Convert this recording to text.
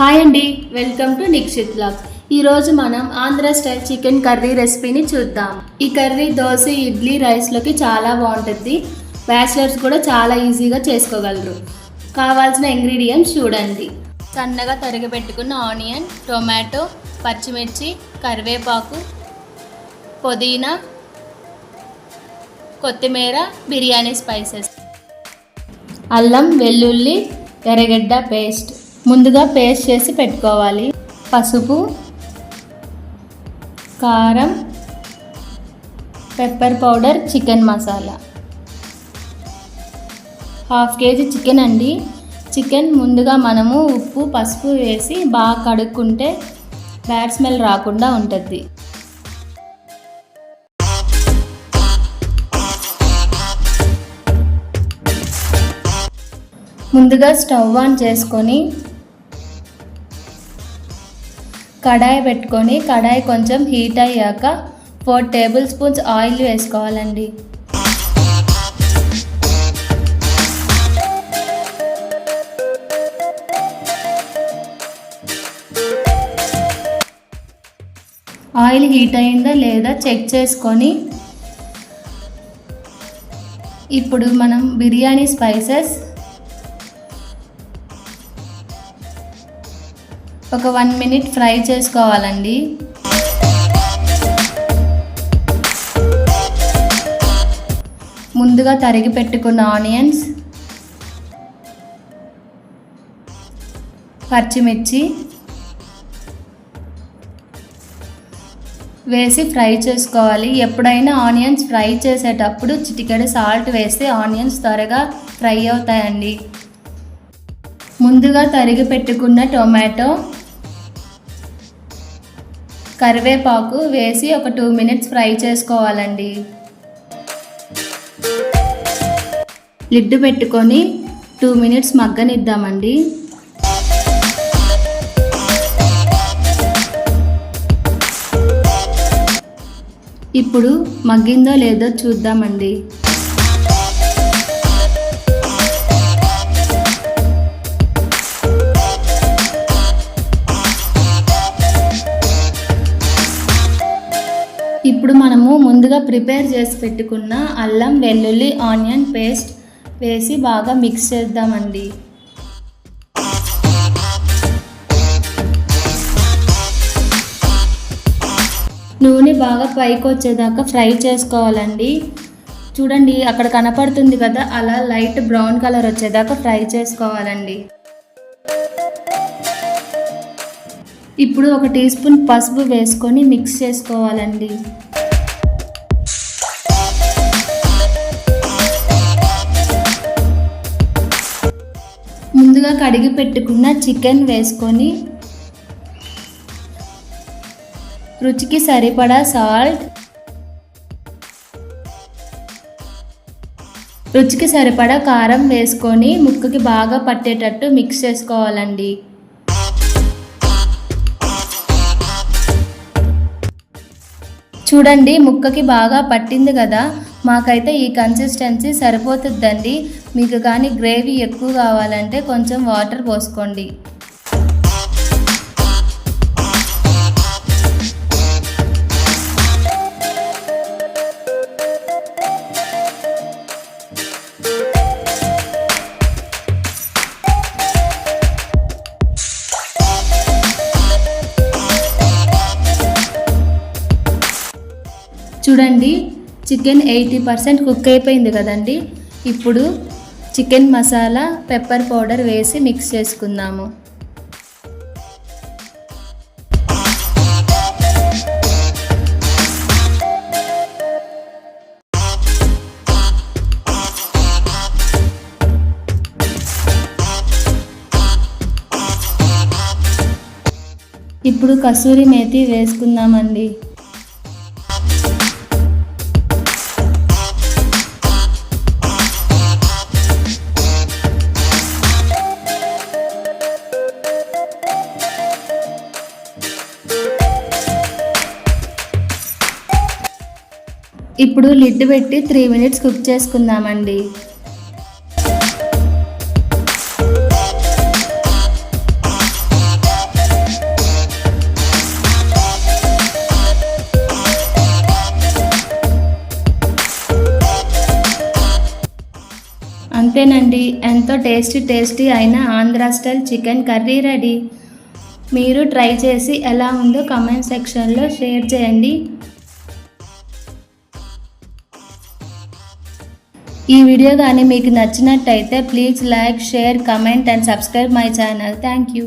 Hi అండి welcome to Nikshith blog ఈరోజు మనం ఆంధ్ర స్టైల్ చికెన్ కర్రీ రెసిపీని చూద్దాం. ఈ కర్రీ దోశ ఇడ్లీ రైస్లోకి చాలా బాగుంటుంది. బ్యాచిలర్స్ కూడా చాలా ఈజీగా చేసుకోగలరు. కావాల్సిన ఇంగ్రీడియంట్స్ చూడండి. సన్నగా తరిగి పెట్టుకున్న ఆనియన్ టొమాటో పచ్చిమిర్చి కరివేపాకు పుదీనా కొత్తిమీర బిర్యానీ స్పైసెస్. అల్లం వెల్లుల్లి ఎర్రగడ్డ పేస్ట్. ముందుగా పేస్ట్ చేసి పెట్టుకోవాలి. పసుపు కారం pepper powder chicken masala half KG chicken అండి. చికెన్ ముందుగా మనము ఉప్పు పసుపు వేసి బాగా కడుక్కుంటే బ్యాడ్ స్మెల్ రాకుండా ఉంటుంది. ముందుగా స్టవ్ ఆన్ చేసుకొని కడాయి పెట్టుకొని కడాయి కొంచెం హీట్ అయ్యాక ఫోర్ టేబుల్ స్పూన్స్ ఆయిల్ వేసుకోవాలండి. ఆయిల్ హీట్ అయిందా లేదా చెక్ చేసుకొని ఇప్పుడు మనం బిర్యానీ స్పైసెస్ ఒక వన్ మినిట్ ఫ్రై చేసుకోవాలండి. ముందుగా తరిగి పెట్టుకున్న ఆనియన్స్ పచ్చిమిర్చి వేసి ఫ్రై చేసుకోవాలి. ఎప్పుడైనా ఆనియన్స్ ఫ్రై చేసేటప్పుడు చిటికెడు సాల్ట్ వేస్తే ఆనియన్స్ త్వరగా ఫ్రై అవుతాయండి. ముందుగా తరిగి పెట్టుకున్న టొమాటో కరివేపాకు వేసి ఒక టూ మినిట్స్ ఫ్రై చేసుకోవాలండి. లిడ్ పెట్టుకొని టూ మినిట్స్ మగ్గనిద్దామండి. ఇప్పుడు మగ్గిందో లేదో చూద్దామండి. ఇప్పుడు మనము ముందుగా ప్రిపేర్ చేసి పెట్టుకున్న అల్లం వెల్లుల్లి ఆనియన్ పేస్ట్ వేసి బాగా మిక్స్ చేద్దామండి. నూనె బాగా పైకి వచ్చేదాకా ఫ్రై చేసుకోవాలండి. చూడండి అక్కడ కనపడుతుంది కదా అలా లైట్ బ్రౌన్ కలర్ వచ్చేదాకా ఫ్రై చేసుకోవాలండి. ఇప్పుడు ఒక టీ స్పూన్ పసుపు వేసుకొని మిక్స్ చేసుకోవాలండి. ముందుగా కడిగి పెట్టుకున్న చికెన్ వేసుకొని రుచికి సరిపడా సాల్ట్ రుచికి సరిపడా కారం వేసుకొని ముక్కకి బాగా పట్టేటట్టు మిక్స్ చేసుకోవాలండి. చూడండి ముక్కకి బాగా పట్టింది కదా. మాకైతే ఈ కన్సిస్టెన్సీ సరిపోతుందండి. మీకు కానీ గ్రేవీ ఎక్కువ కావాలంటే కొంచెం వాటర్ పోసుకోండి. చూడండి చికెన్ ఎయిటీ పర్సెంట్ కుక్ అయిపోయింది కదండి. ఇప్పుడు చికెన్ మసాలా పెప్పర్ పౌడర్ వేసి మిక్స్ చేసుకుందాము. ఇప్పుడు కసూరి మేతి వేసుకుందామండి. ఇప్పుడు లిడ్ పెట్టి త్రీ మినిట్స్ కుక్ చేసుకుందామండి. అంతేనండి ఎంతో టేస్టీ టేస్టీ అయిన Andhra style chicken curry ready. మీరు ట్రై చేసి ఎలా ఉందో కామెంట్ సెక్షన్లో షేర్ చేయండి. ఈ వీడియో కానీ మీకు నచ్చినట్టయితే please like share comment and subscribe my channel. Thank you.